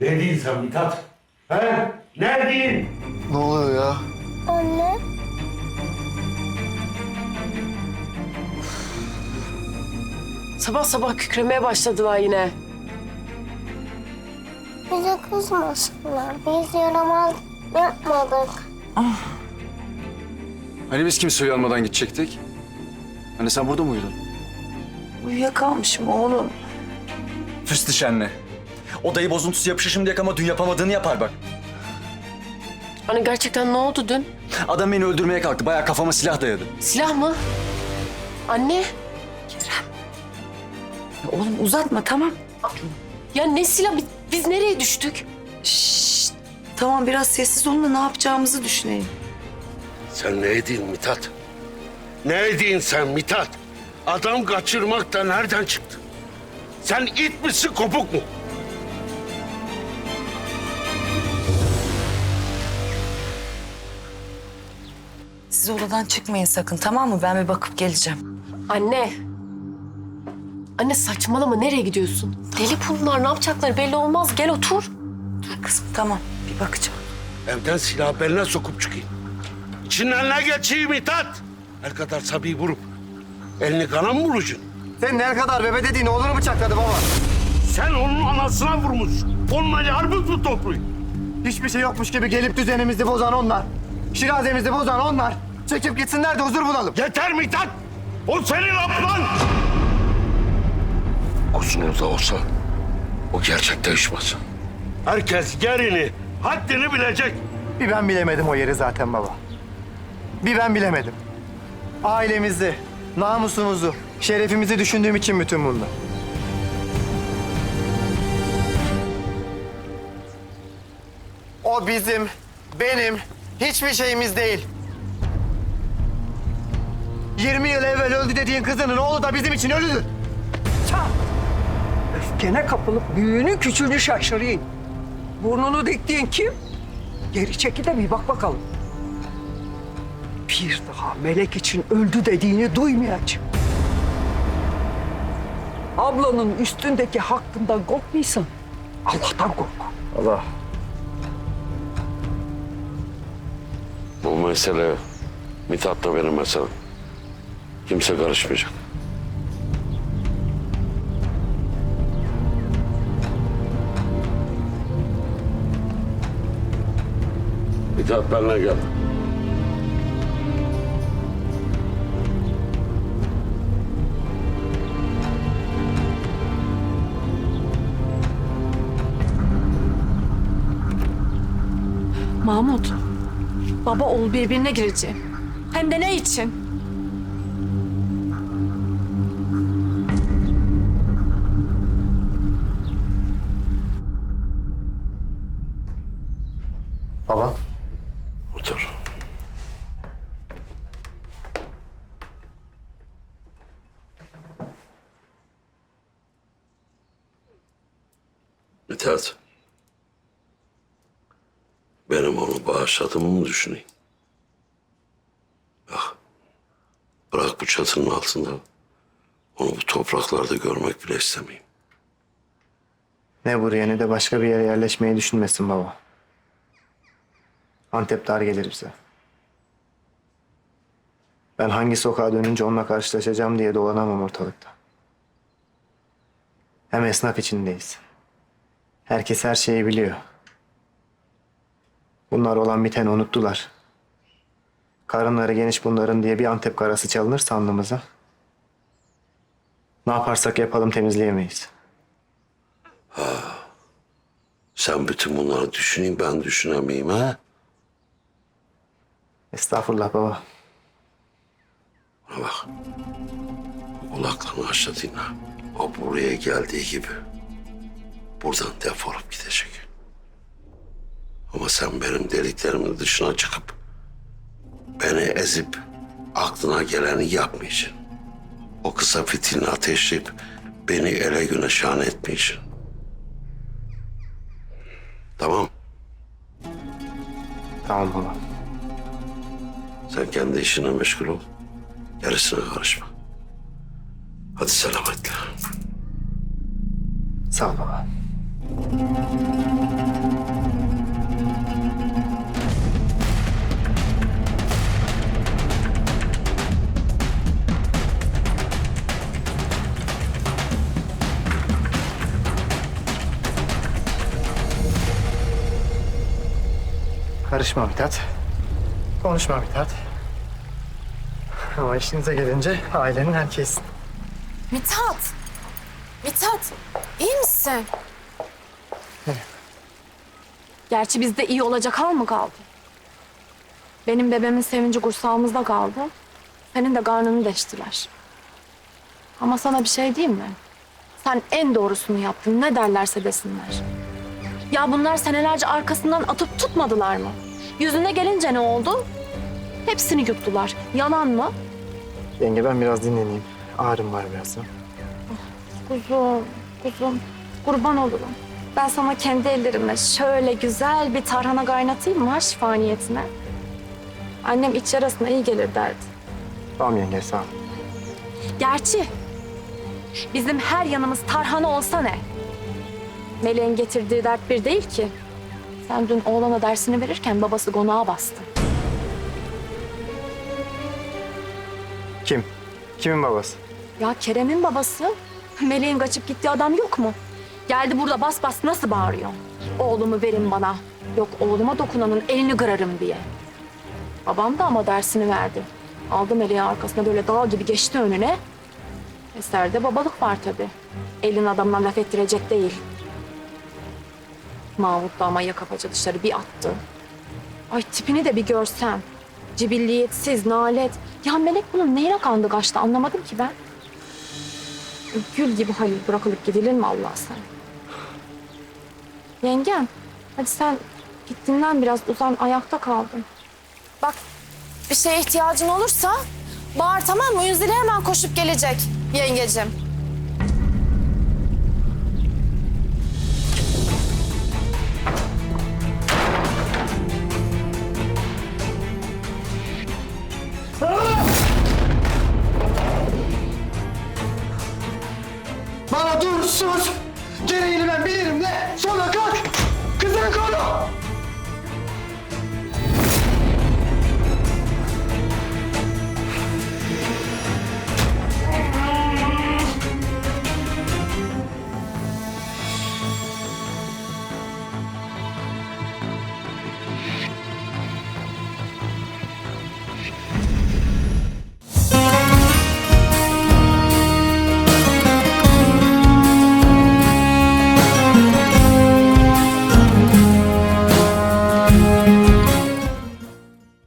Neredeydin sen Mithat? He? Neredeydin? Ne oluyor ya? Anne. Sabah sabah kükremeye başladılar yine. Bize kızmasınlar. Biz yaramaz yapmadık. Hani biz kimse uyanmadan gidecektik? Hani sen burada mıydın? Uyuyakalmışım oğlum. Füstiş anne. O dayı bozuntusu yapışır şimdi ama dün yapamadığını yapar bak. Hani gerçekten ne oldu dün? Adam beni öldürmeye kalktı. Bayağı kafama silah dayadı. Silah mı? Anne? Oğlum uzatma tamam. Ya ne silah? Biz, biz nereye düştük? Şşt. Tamam biraz sessiz olun da ne yapacağımızı düşünelim. Sen ne edin Mithat? Ne edin sen Mithat? Adam kaçırmak da nereden çıktı? Sen it misin kopuk mu? Siz odadan çıkmayın sakın tamam mı? Ben bir bakıp geleceğim. Anne. Anne saçmalama nereye gidiyorsun? Deli bunlar ne yapacakları belli olmaz. Gel otur. Dur kızım tamam bir bakacağım. Evden silahı beline sokup çıkayım. İçinden ne geçeyim Mithat? Her kadar sabi vurup elini kana mı vuracaksın? Sen ne kadar bebe dediğin oğlunu bıçakladı baba. Sen onun anasına vurmuşsun. Onunla yarmış mı topluyor? Hiçbir şey yokmuş gibi gelip düzenimizi bozan onlar. Şirazemizi bozan onlar. Çekip gitsinler de huzur bulalım. Yeter Mithat! O senin ablan! Kusunuz da olsa o gerçek değişmez. Herkes yerini, haddini bilecek. Bir ben bilemedim o yeri zaten baba. Bir ben bilemedim. Ailemizi, namusumuzu, şerefimizi düşündüğüm için bütün bunlar. O bizim, benim, hiçbir şeyimiz değil. 20 yıl evvel öldü dediğin kızının oğlu da bizim için ölüdür. Öfkene kapılıp büyüğünü küçüğünü şaşırayım. Burnunu diktiğin kim? Geri çekil de bir bak bakalım. Bir daha melek için öldü dediğini duymayacağım. Ablanın üstündeki hakkından korkmuyorsan Allah'tan kork. Allah. Bu mesele Mithat'la benim meselem. Kimse karışmayacak. Mithat benimle gel. Mahmut, baba oğul birbirine girecek. Hem de ne için? Baba. Otur. Mithat. Benim onu bağışladığımı mı düşüneyim? Bak. Bırak bu çatının altında. Onu bu topraklarda görmek bile istemeyeyim. Ne buraya ne de başka bir yere yerleşmeyi düşünmesin baba. Antep dar gelir bize. Ben hangi sokağa dönünce onunla karşılaşacağım diye dolanamam ortalıkta. Hem esnaf içindeyiz. Herkes her şeyi biliyor. Bunlar olan biteni unuttular. Karınları geniş bunların diye bir Antep karası çalınır sandığımıza. Ne yaparsak yapalım temizleyemeyiz. Sen bütün bunları düşüneyim ben düşünemeyeyim ha? Estağfurullah baba. Bana bak. Kulaklarını aşağı ha. O buraya geldiği gibi. Buradan defolup gidecek. Ama sen benim deliklerimin dışına çıkıp beni ezip aklına geleni yapmayacaksın. O kısa fitilini ateşleyip beni ele güne şan etmeyeceksin. Tamam. Tamam baba. Sen kendi işine meşgul ol. Gerisine karışma. Hadi selametle. Sağ ol baba. Karışma Mithat. Konuşma Mithat. Ama işinize gelince ailenin herkesin. Mithat. Mithat. iyi misin? Gerçi bizde iyi olacak hal mı kaldı? Benim bebeğimin sevinci kursağımızda kaldı. Senin de karnını deştiler. Ama sana bir şey diyeyim mi? Sen en doğrusunu yaptın. Ne derlerse desinler. Ya bunlar senelerce arkasından atıp tutmadılar mı? Yüzüne gelince ne oldu? Hepsini yuttular. Yalan mı? Yenge ben biraz dinleneyim. Ağrım var biraz. Kuzum, kuzum. Kurban olurum. Ben sana kendi ellerimle şöyle güzel bir tarhana kaynatayım mı ha şifa niyetine? Annem iç yarasına iyi gelir derdi. Tamam yenge sağ ol. Gerçi bizim her yanımız tarhana olsa ne? Meleğin getirdiği dert bir değil ki. Sen dün oğlana dersini verirken babası konağa bastı. Kim? Kimin babası? Ya Kerem'in babası. Meleğin kaçıp gittiği adam yok mu? Geldi burada bas bas nasıl bağırıyor? Oğlumu verin bana. Yok oğluma dokunanın elini kırarım diye. Babam da ama dersini verdi. Aldı Meleği arkasına böyle dağ gibi geçti önüne. Eser'de babalık var tabii. Elin adamına laf ettirecek değil. Mahmut da ama yaka dışarı bir attı. Ay tipini de bir görsem. Cibilliyetsiz, nalet. Ya Melek bunun neyine kandı kaçtı anlamadım ki ben. Gül gibi Halil bırakılıp gidilir mi Allah sen? Yengem, hadi sen gittiğinden biraz uzan ayakta kaldın. Bak bir şeye ihtiyacın olursa bağır tamam mı? Yüzüne hemen koşup gelecek yengecim. Sus!